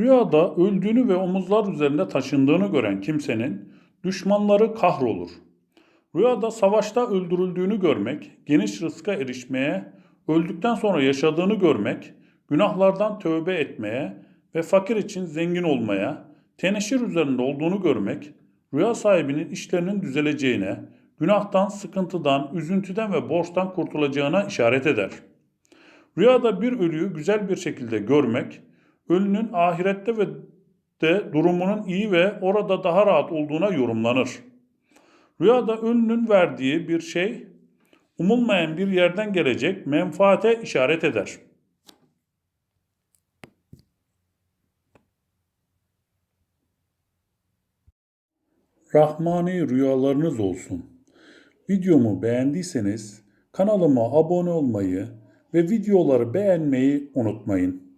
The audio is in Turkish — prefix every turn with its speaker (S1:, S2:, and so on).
S1: Rüyada öldüğünü ve omuzlar üzerinde taşındığını gören kimsenin düşmanları kahrolur. Rüyada savaşta öldürüldüğünü görmek, geniş rızka erişmeye, öldükten sonra yaşadığını görmek, günahlardan tövbe etmeye ve fakir için zengin olmaya, teneşir üzerinde olduğunu görmek, rüya sahibinin işlerinin düzeleceğine, günahtan, sıkıntıdan, üzüntüden ve borçtan kurtulacağına işaret eder. Rüyada bir ölüyü güzel bir şekilde görmek, ölünün ahirette ve de durumunun iyi ve orada daha rahat olduğuna yorumlanır. Rüyada ölünün verdiği bir şey umulmayan bir yerden gelecek menfaate işaret eder. Rahmani rüyalarınız olsun. Videomu beğendiyseniz kanalıma abone olmayı ve videoları beğenmeyi unutmayın.